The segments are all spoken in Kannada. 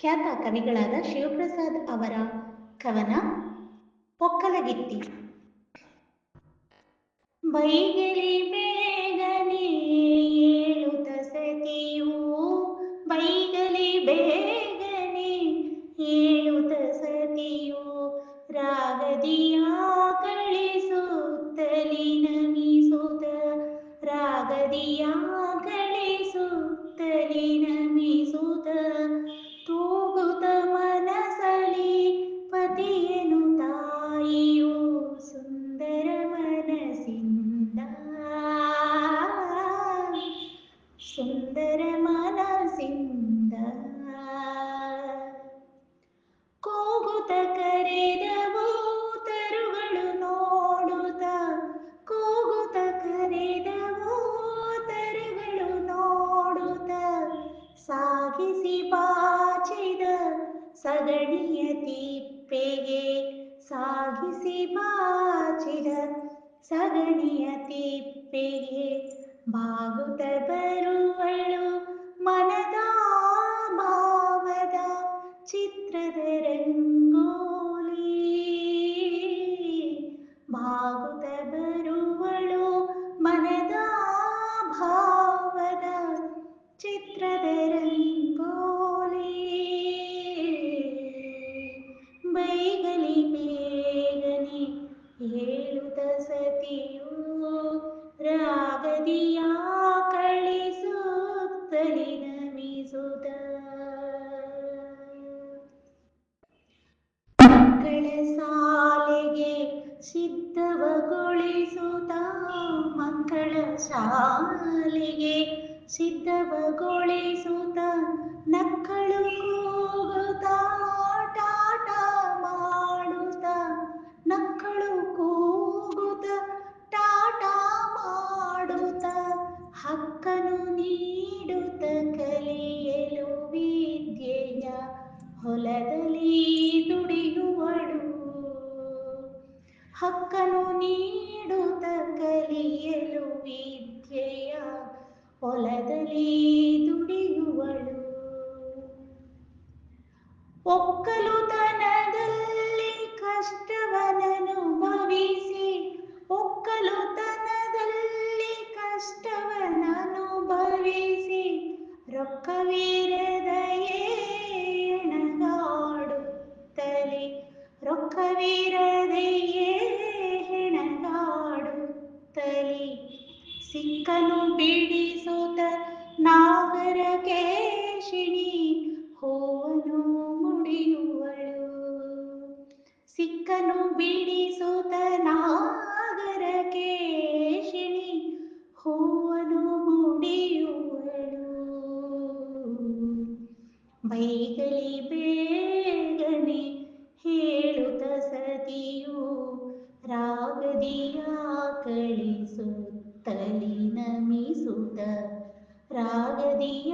ಖ್ಯಾತ ಕವಿಗಳಾದ ಶಿವಪ್ರಸಾದ್ ಅವರ ಕವನ ಪೊಕ್ಕಲಗಿತ್ತಿ. ಬೈಗಲಿ ಬೇಗನೆ ಸುಂದರ ಮನಸಿಂದ ಕೋಗುತ ಕರೆದವು ತರುಗಳು ನೋಡುತ್ತ ಕೋಗುತ ಕರೆದವು ತರುಗಳು ನೋಡುತ್ತ, ಸಾಗಿಸಿ ಬಾಚಿದ ಸಗಣಿಯ ತಿಪ್ಪೆಗೆ, ಸಾಗಿಸಿ ಬಾಚಿದ ಸಗಣಿಯ ತಿಪ್ಪೆಗೆ, ಬಾಗುತ್ತ ಬರುವಳು ಬೈಗಲಿ ಬೇಗನೆ ಹೇಳುತ್ತ ಸತಿಯು, ರಾಗದಿಯ ಕಳಿಸುತ್ತಲಿ ನಮಿಸುತ್ತ. ಮಕ್ಕಳ ಶಾಲೆಗೆ ಸಿದ್ಧವಗೊಳಿಸುತ್ತ, ಮಕ್ಕಳ ಶಾಲೆಗೆ ಸಿದ್ಧವಗೊಳಿಸುತ್ತ, ನಕ್ಕಳು ಕೂಗುತ್ತ ಹೊಲದಲ್ಲಿ ದುಡಿಯುವಳು. ಹಕ್ಕನು ನೀಡುತ್ತ ಕಲಿಯಲು ವಿದ್ಯೆಯ ಹೊಲದಲ್ಲಿ ದುಡಿಯುವಳು. ಒಕ್ಕಲುತನದಲ್ಲಿ ಕಷ್ಟವನನುಭವಿಸಿ ರೊಕ್ಕವಿರದೆಯೇ ಹೆಣಗಾಡುತ್ತಲೇ ಸಿಕ್ಕನು ಬಿಡಿಸುತ್ತ ರಾಗದಿಯ ಕಳಿಸುತ್ತಲಿ ನಮಿಸುತ್ತ ರಾಗದಿಯ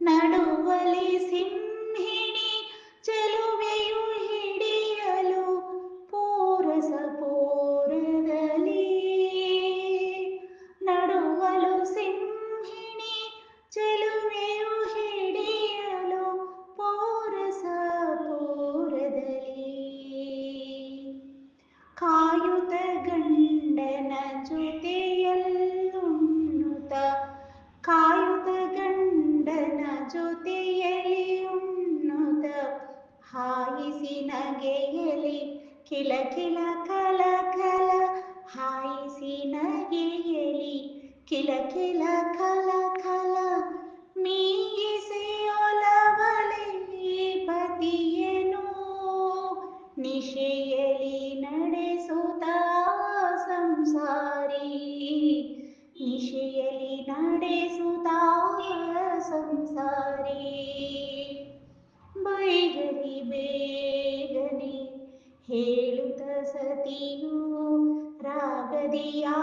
ನಡುವಲಿ ಸಿಂಹಿಣಿ ಚೆಲುವೆಯು ಹಿಡಿಯಲು ಪೋರಸ ಪೋರದಲ್ಲಿ ನಡುವಲು ಸಿಂಹಿಣಿ ಚೆಲುವೆಯು ಹಿಡಿಯಲು ಪೋರಸ ಪೋರದಲ್ಲಿ ಕಾಯುತ್ತ ಗಂಡನ ಜೊತೆಯಲ್ಲುಣ್ಣುತ್ತ ಹಾಯಿಸಿ ನಗೆಯಲಿ ಕಿಲ ಕಿಲ ಕಲ ಕಲ ಹಾಯಿಸಿ ನಗೆಯಲಿ ಕಿಲ ಕಿಲ ಕಲ ಸತಿಯು ರಾಗದಿಯಾ